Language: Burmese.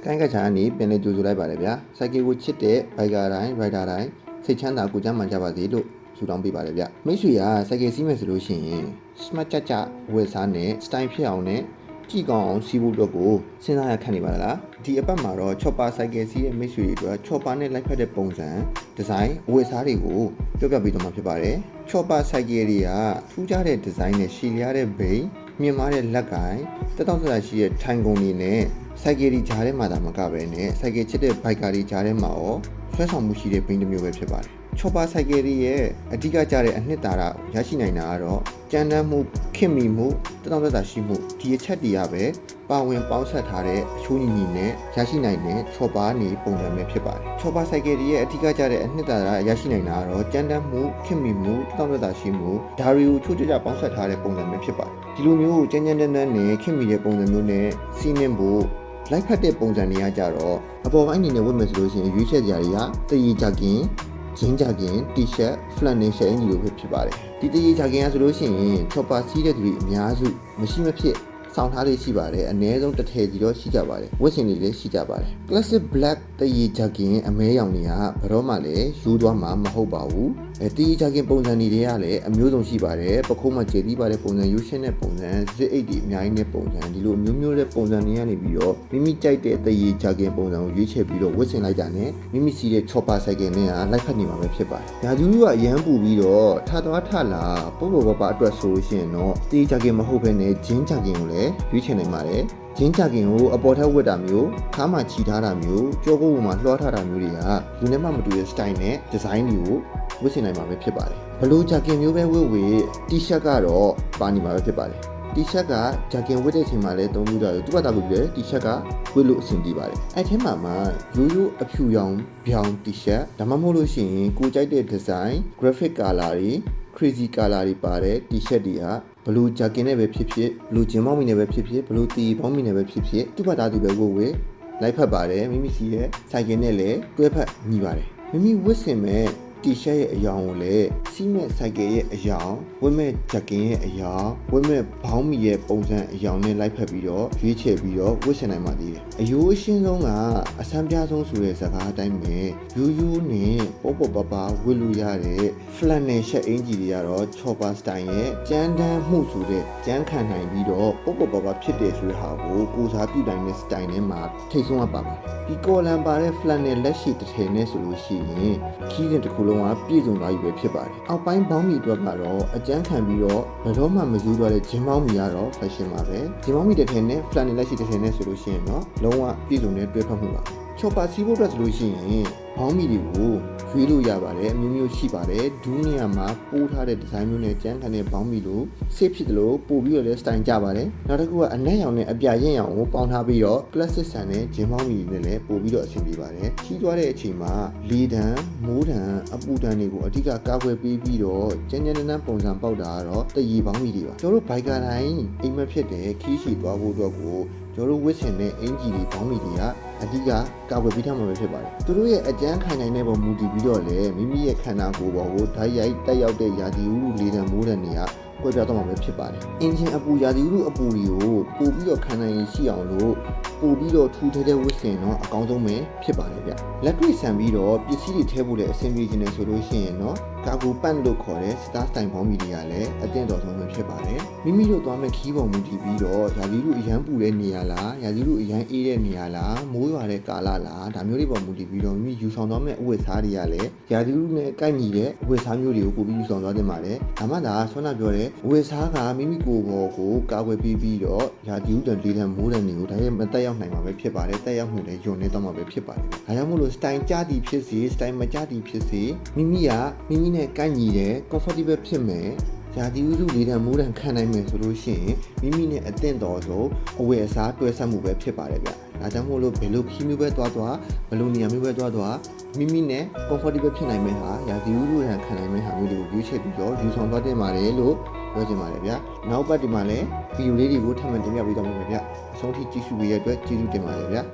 Sky ကချာကနေပြန်လည်ကြိုဆိုလိုက်ပါတယ်ဗျာစိုက်ကယ်ကိုချစ်တဲ့ဘိုက်ကာတိုင်းရိုက်တာတိုင်းစိတ်ချမ်းသာကိုကြမ်းမှန်ကြပါစေလို့ဆုတောင်းပေးပါတယ်ဗျမိတ်ဆွေကစိုက်ကယ်စီးမယ်ဆိုလို့ရှိရင် smart ကြကြဝယ်စားနဲ့ style ဖြစ်အောင်နဲ့ကြည့်ကောင်းအောင်စီးဖို့အတွက်ကိုစဉ်းစားရခန့်နေပါလားဒီအပတ်မှာတော့ chopper cycle စီးရဲ့မိတ်ဆွေတွေအတွက် chopper နဲ့လိုက်ဖက်တဲ့ပုံစံဒီဇိုင်းအဝယ်စားတွေကိုပြောပြပေးတော့မှာဖြစ်ပါတယ် chopper cycle တွေကထူးခြားတဲ့ဒီဇိုင်းနဲ့ရှည်လျားတဲ့ဘိန်း မြင့်မားတဲ့လက်ကိုင်တက်တောင့်တက်တာရှိတဲ့ထိုင်ကုန်တွေနဲ့စိုက်ကယ်ဒီဂျားထဲမှာဒါမကပဲနဲ့စိုက်ကယ်ချစ်တဲ့ဘိုက်ကာဒီဂျားထဲမှာရောဆွဲဆောင်မှုရှိတဲ့ဘိန်းတစ်မျိုးပဲဖြစ်ပါတယ်ချောပါစိုက်ကယ်ဒီရဲ့အဓိကကြတဲ့အနှစ်သာရရရှိနိုင်တာကတော့ကြမ်းတမ်းမှုခင်မီမှုတတောင့်တတာရှိမှုဒီအချက်တွေကပဲ ပါဝင်ပေါင်းဆက်ထားတဲ့အချိုးညီညီနဲ့ရရှိနိုင်တဲ့ချောပါနေပုံစံပဲဖြစ်ပါတယ်ချောပါစိုက်ကယ်ဒီရဲ့အဓိကကြတဲ့အနှစ်သာရရရှိနိုင်တာကတော့ကြမ်းတမ်းမှုခင်မီမှုတတောင့်တတာရှိမှုဒါတွေကိုချိုးချကြပေါင်းဆက်ထားတဲ့ပုံစံပဲဖြစ်ပါတယ်ဒီလိုမျိုးကြမ်းကြမ်းတမ်းတမ်းနဲ့ခင်မီတဲ့ပုံစံမျိုးနဲ့စီးနှင်းဖို့လိုက်ဖက်တဲ့ပုံစံတွေကကြတော့အပေါ်ပိုင်းအနေနဲ့ဝတ်မယ်ဆိုလို့ရှိရင်ရွေးချက်ကြရာတွေကတရီကြကင်ဂျင်းကြကင်တီရှပ်ဖလန်နေရှယ်အင်ကြီးလိုပဲဖြစ်ပါတယ်ဒီတရီကြကင်ကဆိုလို့ရှိရင်ချော်ပါစီးတဲ့သူတွေအများစုမရှိမဖြစ် စောင်းထားလေးရှိပါတယ်အနည်းဆုံးတစ်ထည်စီတော့ရှိကြပါတယ်ဝတ်စင်တွေလည်းရှိကြပါတယ် classic black တရီကြကင်အမဲရောင်တွေကဘယ်တော့မှလည်းယူသွားမှာမဟုတ်ပါဘူးအဲတရီကြကင်ပုံစံတွေတွေကလည်းအမျိုးစုံရှိပါတယ်ပခုံးမှာကျေတီးပါတဲ့ပုံစံယူရှင်းတဲ့ပုံစံဇစ်အိတ်တွေအများကြီးနဲ့ပုံစံဒီလိုမျိုးမျိုးတဲ့ပုံစံတွေကနေပြီးတော့မိမိကြိုက်တဲ့တရီကြကင်ပုံစံကိုရွေးချယ်ပြီးတော့ဝတ်ဆင်လိုက်တာနဲ့မိမိစီးတဲ့ chopper cycle နဲ့ကလိုက်ဖက်နေမှာပဲဖြစ်ပါတယ်။ညာကျူးကအရန်ပူပြီးတော့ထသွားထလာပုံပေါ်ပပအတွက်ဆိုလို့ရှိရင်တော့တရီကြကင်မဟုတ်ဘဲနဲ့ဂျင်းကြကင်ကိုလည်းရွေးချယ်နိုင်ပါတယ်။ဂျင်းကြကင်ကိုအပေါ်ထက်ဝတ်တာမျိုးခါမှချီထားတာမျိုးကြောကုတ်ပေါ်မှာလွှားထားတာမျိုးတွေကလူနဲ့မှမတူတဲ့ style နဲ့ design တွေကိုဝတ်ဆင်နိုင်မှာပဲဖြစ်ပါတယ်ဘလို့ဂျာကင်မျိုးပဲဝတ်ဝေ t-shirt ကတော့ပါနေမှာပဲဖြစ်ပါတယ် t-shirt ကဂျာကင်ဝတ်တဲ့အချိန်မှာလည်းသုံးလို့ရတယ်သူကတာလို့ပြောတယ် t-shirt ကဝတ်လို့အဆင်ပြေပါတယ်အဲ့ထဲမှာမှရိုးရိုးအဖြူရောင်ပြောင် t-shirt ဒါမှမဟုတ်လို့ရှိရင်ကိုကြိုက်တဲ့ design graphic color တွေ crazy color တွေပါတဲ့ t-shirt တွေဟာဘလူးဂျာကင်နဲ့ပဲဖြစ်ဖြစ်ဘလူးဂျင်မောင်းမီနဲ့ပဲဖြစ်ဖြစ်ဘလူးတီဘောင်းမီနဲ့ပဲဖြစ်ဖြစ်သူ့ဘာသာသူပဲဝတ်ဝေလိုက်ဖက်ပါတယ်မိမိစီရဲ့စိုက်ကင်နဲ့လည်းတွဲဖက်ညီပါတယ်မိမိဝတ်ဆင်မဲ့ တီရှပ်ရဲ့အယောင်ကိုလည်းစီးမဲ့ဆိုင်ကယ်ရဲ့အယောင်ဝတ်မဲ့ဂျက်ကင်ရဲ့အယောင်ဝတ်မဲ့ဘောင်းမီရဲ့ပုံစံအယောင်နဲ့လိုက်ဖက်ပြီးတော့ရွေးချယ်ပြီးတော့ဝတ်ဆင်နိုင်ပါသေးတယ်အယိုးအရှင်းဆုံးကအဆန်းပြဆုံးဆိုတဲ့စကားအတိုင်းပဲယူးယူးနဲ့ပေါပေါပပဝတ်လို့ရတဲ့ flat နဲ့ shirt အင်ဂျီတွေကတော့ chopper style ရဲ့ကြမ်းတမ်းမှုဆိုတဲ့ကြမ်းခံနိုင်ပြီးတော့ပေါပေါပပဖြစ်တယ်ဆိုတဲ့ဟာကိုကိုစားပြုနိုင်တဲ့ style နဲ့မှာထိတ်ဆုံးရပါမှာဒီကော်လန်ပါတဲ့ flat နဲ့လက်ရှိတစ်ထည်နဲ့ဆိုလို့ရှိရင်ခီးစဉ်တစ်ခုလုံးကပြည့်စုံသွားပြီပဲဖြစ်ပါတယ်အောက်ပိုင်းဘောင်းမီအတွက်ကတော့အကျန်းခံပြီးတော့ဘယ်တော့မှမယူတော့တဲ့ဂျင်းဘောင်းမီကတော့ fashion ပါပဲဂျင်းဘောင်းမီတစ်ထည်နဲ့ flat နဲ့လက်ရှိတစ်ထည်နဲ့ဆိုလို့ရှိရင်တော့လုံးဝပြည့်စုံတဲ့တွဲဖက်မှုပါ ချော်ပါစီးဖို့အတွက်ဆိုလို့ရှိရင်ဘောင်းမီတွေကိုရွေးလို့ရပါတယ်အမျိုးမျိုးရှိပါတယ်ဒူးနေရာမှာပိုးထားတဲ့ဒီဇိုင်းမျိုးနဲ့ကြမ်းခံတဲ့ဘောင်းမီလိုဆစ်ဖြစ်တယ်လို့ပို့ပြီးတော့လည်းစတိုင်ကြပါတယ်နောက်တစ်ခုကအနက်ရောင်နဲ့အပြရင့်ရောင်ကိုပေါင်းထားပြီးတော့ classic ဆန်နဲ့ဂျင်းဘောင်းမီနဲ့လည်းပို့ပြီးတော့အဆင်ပြေပါတယ်ခီးသွားတဲ့အချိန်မှာလေတံမိုးတံအပူတံတွေကိုအဓိကကာကွယ်ပေးပြီးတော့ကြမ်းကြမ်းတမ်းတမ်းပုံစံပေါက်တာကတော့တရီဘောင်းမီတွေပါကျွန်တော်တို့ဘိုက်ကာတိုင်းအိမ်မက်ဖြစ်တဲ့ခီးရှိသွားဖို့အတွက်ကိုကျွန်တော်တို့ဝစ်ဆင်တဲ့အင်ဂျီတွေဘောင်းမီတွေက အဓိကကာကွယ်ပေးထားမှာပဲဖြစ်ပါတယ်သူတို့ရဲ့အကြမ်းခံနိုင်တဲ့ပုံမူတည်ပြီးတော့လည်းမိမိရဲ့ခန္ဓာကိုယ်ပေါ်ကိုဓာတ်ရိုက်တက်ရောက်တဲ့ယာတီဥလူလေတံမိုးတံတွေကကွဲပြားတော့မှာပဲဖြစ်ပါတယ်အင်ဂျင်အပူယာတီဥလူအပူတွေကိုပို့ပြီးတော့ခံနိုင်ရရှိအောင်လို့ပို့ပြီးတော့ထူထဲတဲ့ဝစ်ဆင်တော့အကောင်းဆုံးပဲဖြစ်ပါတယ်ဗျလက်တွေ့ဆန်ပြီးတော့ပစ္စည်းတွေထည့်ဖို့လည်းအဆင်ပြေခြင်းနဲ့ဆိုလို့ရှိရင်တော့ကာဂိုပန့်လို့ခေါ်တဲ့ star style ဘောင်းမီတွေကလည်းအသင့်တော်ဆုံးပဲဖြစ်ပါတယ်မိမိတို့သွားမဲ့ခီးပုံမူတည်ပြီးတော့ယာတီဥအရန်ပူတဲ့နေရာလားယာတီဥအရန်အေးတဲ့နေရာလားမိုးရွာတဲ့ကာလလားဒါမျိုးတွေပေါ်မူတည်ပြီးတော့မိမိယူဆောင်သွားမဲ့အဝတ်စားတွေကလည်းယာတီဥနဲ့ကိုက်ညီတဲ့အဝတ်စားမျိုးတွေကိုပို့ပြီးယူဆောင်သွားတင်ပါတယ်ဒါမှသာဆွမ်းနာပြောတဲ့အဝတ်စားကမိမိကိုယ်ပေါ်ကိုကာကွယ်ပြီးပြီးတော့ယာတီဥတန်လေးတန်မိုးတန်တွေကိုဒါရဲ့မတက်ရောက်နိုင်မှာပဲဖြစ်ပါတယ်တက်ရောက်မှုလည်းယွန်နေတော့မှာပဲဖြစ်ပါတယ်ဒါကြောင့်မို့လို့ style ကြသည်ဖြစ်စေ style မကြသည်ဖြစ်စေမိမိကမိမိနဲ့ကိုက်ညီတဲ့ comfortable ဖြစ်မယ်ရာသီဥတုလေးတံမိုးတံခံနိုင်မယ်ဆိုလို့ရှိရင်မိမိနဲ့အသင့်တော်ဆုံးအဝယ်အစားတွဲဆက်မှုပဲဖြစ်ပါတယ်ဗျ။ဒါကြောင့်မို့လို့ဘယ်လိုခီးမျိုးပဲသွားသွားဘယ်လိုနေရာမျိုးပဲသွားသွားမိမိနဲ့ comfortable ဖြစ်နိုင်မယ့်ဟာရာသီဥတုတံခံနိုင်မယ့်ဟာမျိုးတွေကိုရွေးချယ်ပြီးတော့ယူဆောင်သွားတင်ပါတယ်လို့ပြောချင်ပါတယ်ဗျ။နောက်ပတ်ဒီမှာလည်းဗီဒီယိုလေးတွေကိုထပ်မံတင်ပြပေးသွားမှာပဲဗျ။အဆုံးထိကြည့်ရှုပေးရတဲ့အတွက်ကျေးဇူးတင်ပါတယ်ဗျ။